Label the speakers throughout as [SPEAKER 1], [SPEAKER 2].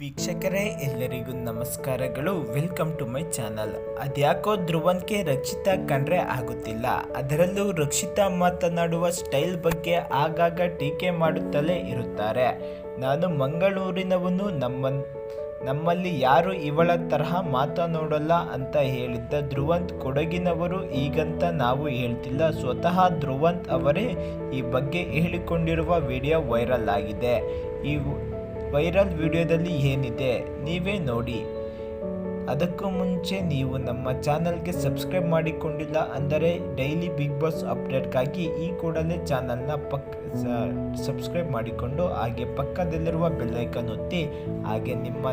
[SPEAKER 1] ವೀಕ್ಷಕರೇ, ಎಲ್ಲರಿಗೂ ನಮಸ್ಕಾರಗಳು. ವೆಲ್ಕಮ್ ಟು ಮೈ ಚಾನಲ್ ಅದ್ಯಾಕೋ ಧ್ರುವನ್ಗೆ ರಕ್ಷಿತಾ ಕಂಡ್ರೆ ಆಗುತ್ತಿಲ್ಲ. ಅದರಲ್ಲೂ ರಕ್ಷಿತಾ ಮಾತನಾಡುವ ಸ್ಟೈಲ್ ಬಗ್ಗೆ ಆಗಾಗ ಟೀಕೆ ಮಾಡುತ್ತಲೇ ಇರುತ್ತಾರೆ. ನಾನು ಮಂಗಳೂರಿನವನು. ನಮ್ಮ ನಮ್ಮಲ್ಲಿ ಯಾರು ಇವಳ ತರಹ ಮಾತನಾಡೋಲ್ಲ ಅಂತ ಹೇಳಿದ್ದ ಧ್ರುವಂತ್ ಕೊಡಗಿನವರು ಈಗಂತ ನಾವು ಹೇಳ್ತಿಲ್ಲ. ಸ್ವತಃ ಧ್ರುವಂತ್ ಅವರೇ ಈ ಬಗ್ಗೆ ಹೇಳಿಕೊಂಡಿರುವ ವಿಡಿಯೋ ವೈರಲ್ ಆಗಿದೆ. ಈ ವೈರಲ್ ವಿಡಿಯೋದಲ್ಲಿ ಏನಿದೆ, ನೀವೇ ನೋಡಿ. ಅದಕ್ಕೂ ಮುಂಚೆ ನೀವು ನಮ್ಮ ಚಾನಲ್ಗೆ ಸಬ್ಸ್ಕ್ರೈಬ್ ಮಾಡಿಕೊಂಡಿಲ್ಲ ಅಂದರೆ ಡೈಲಿ ಬಿಗ್ ಬಾಸ್ ಅಪ್ಡೇಟ್ಗಾಗಿ ಈ ಕೂಡಲೇ ಚಾನಲ್ನ ಪಕ್ ಸಬ್ಸ್ಕ್ರೈಬ್ ಮಾಡಿಕೊಂಡು ಹಾಗೆ ಪಕ್ಕದಲ್ಲಿರುವ ಬೆಲ್ಲೈಕನ್ ಒತ್ತಿ, ಹಾಗೆ ನಿಮ್ಮ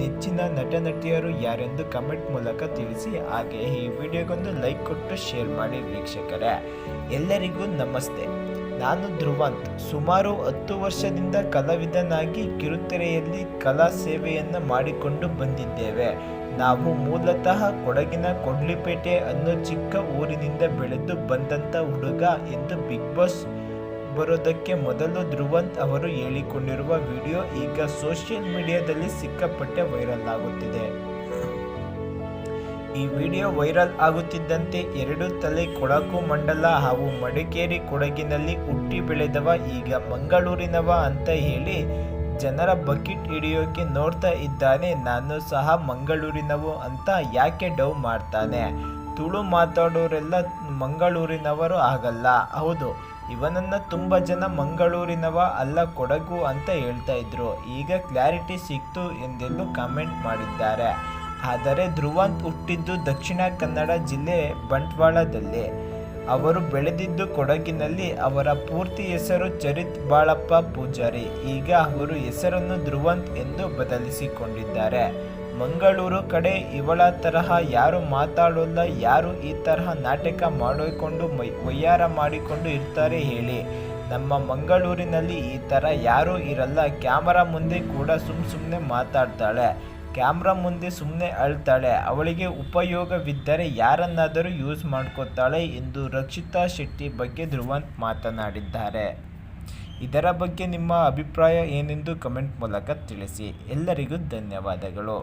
[SPEAKER 1] ನೆಚ್ಚಿನ ನಟ ನಟಿಯರು ಯಾರೆಂದು ಕಮೆಂಟ್ ಮೂಲಕ ತಿಳಿಸಿ, ಹಾಗೆ ಈ ವಿಡಿಯೋಗೊಂದು ಲೈಕ್ ಕೊಟ್ಟು ಶೇರ್ ಮಾಡಿ ವೀಕ್ಷಕರೇ. ಎಲ್ಲರಿಗೂ ನಮಸ್ತೆ. ನಾನು ಧ್ರುವಂತ್. ಸುಮಾರು ಹತ್ತು ವರ್ಷದಿಂದ ಕಲಾವಿದನಾಗಿ ಕಿರುತೆರೆಯಲ್ಲಿ ಕಲಾ ಸೇವೆಯನ್ನು ಮಾಡಿಕೊಂಡು ಬಂದಿದ್ದೇವೆ. ನಾವು ಮೂಲತಃ ಕೊಡಗಿನ ಕೊಡ್ಲಿಪೇಟೆ ಅನ್ನೋ ಚಿಕ್ಕ ಊರಿನಿಂದ ಬೆಳೆದು ಬಂದಂಥ ಹುಡುಗ ಎಂದು ಬಿಗ್ ಬಾಸ್ ಬರೋದಕ್ಕೆ ಮೊದಲು ಧ್ರುವಂತ್ ಅವರು ಹೇಳಿಕೊಂಡಿರುವ ವಿಡಿಯೋ ಈಗ ಸೋಷಿಯಲ್ ಮೀಡಿಯಾದಲ್ಲಿ ಸಿಕ್ಕಪಟ್ಟೆ ವೈರಲ್ ಆಗುತ್ತಿದೆ. ಈ ವಿಡಿಯೋ ವೈರಲ್ ಆಗುತ್ತಿದ್ದಂತೆ ಎರಡು ತಲೆ ಕೊಡಕು ಮಂಡಲ ಹಾಗೂ ಮಡಿಕೇರಿ ಕೊಡಗಿನಲ್ಲಿ ಹುಟ್ಟಿ ಬೆಳೆದವ ಈಗ ಮಂಗಳೂರಿನವ ಅಂತ ಹೇಳಿ ಜನರ ಬಕೆಟ್ ಹಿಡಿಯೋಕೆ ನೋಡ್ತಾ ಇದ್ದಾನೆ. ನಾನು ಸಹ ಮಂಗಳೂರಿನವು ಅಂತ ಯಾಕೆ ಡೌ ಮಾಡ್ತಾನೆ? ತುಳು ಮಾತಾಡೋರೆಲ್ಲ ಮಂಗಳೂರಿನವರು ಆಗಲ್ಲ. ಹೌದು, ಇವನನ್ನ ತುಂಬ ಜನ ಮಂಗಳೂರಿನವ ಅಲ್ಲ ಕೊಡಗು ಅಂತ ಹೇಳ್ತಾ ಇದ್ರು. ಈಗ ಕ್ಲಾರಿಟಿ ಸಿಕ್ತು ಎಂದೆಂದು ಕಾಮೆಂಟ್ ಮಾಡಿದ್ದಾರೆ. ಆದರೆ ಧ್ರುವಂತ್ ಹುಟ್ಟಿದ್ದು ದಕ್ಷಿಣ ಕನ್ನಡ ಜಿಲ್ಲೆ ಬಂಟ್ವಾಳದಲ್ಲಿ. ಅವರು ಬೆಳೆದಿದ್ದು ಕೊಡಗಿನಲ್ಲಿ, ಅವರ ಪೂರ್ತಿ ಹೆಸರು ಚರಿತ್ ಬಾಳಪ್ಪ ಪೂಜಾರಿ. ಈಗ ಅವರು ಹೆಸರನ್ನು ಧ್ರುವಂತ್ ಎಂದು ಬದಲಿಸಿಕೊಂಡಿದ್ದಾರೆ. ಮಂಗಳೂರು ಕಡೆ ಇವಳ ತರಹ ಯಾರು ಮಾತಾಡೋಲ್ಲ, ಯಾರು ಈ ತರಹ ನಾಟಕ ಮಾಡಿಕೊಂಡು ಮೈ ವಯ್ಯಾರ ಮಾಡಿಕೊಂಡು ಇರ್ತಾರೆ ಹೇಳಿ. ನಮ್ಮ ಮಂಗಳೂರಿನಲ್ಲಿ ಈ ಥರ ಯಾರೂ ಇರಲ್ಲ, ಕ್ಯಾಮರಾ ಮುಂದೆ ಕೂಡ ಸುಮ್ಮ ಸುಮ್ಮನೆ ಮಾತಾಡ್ತಾಳೆ. ಕ್ಯಾಮ್ರಾ ಮುಂದೆ ಸುಮ್ಮನೆ ಅಳ್ತಾಳೆ. ಅವಳಿಗೆ ಉಪಯೋಗವಿದ್ದರೆ ಯಾರನ್ನಾದರೂ ಯೂಸ್ ಮಾಡ್ಕೋತಾಳೆ ಎಂದು ರಕ್ಷಿತಾ ಶೆಟ್ಟಿ ಬಗ್ಗೆ ಧ್ರುವಂತ್ ಮಾತನಾಡಿದ್ದಾರೆ. ಇದರ ಬಗ್ಗೆ ನಿಮ್ಮ ಅಭಿಪ್ರಾಯ ಏನೆಂದು ಕಮೆಂಟ್ ಮೂಲಕ ತಿಳಿಸಿ. ಎಲ್ಲರಿಗೂ ಧನ್ಯವಾದಗಳು.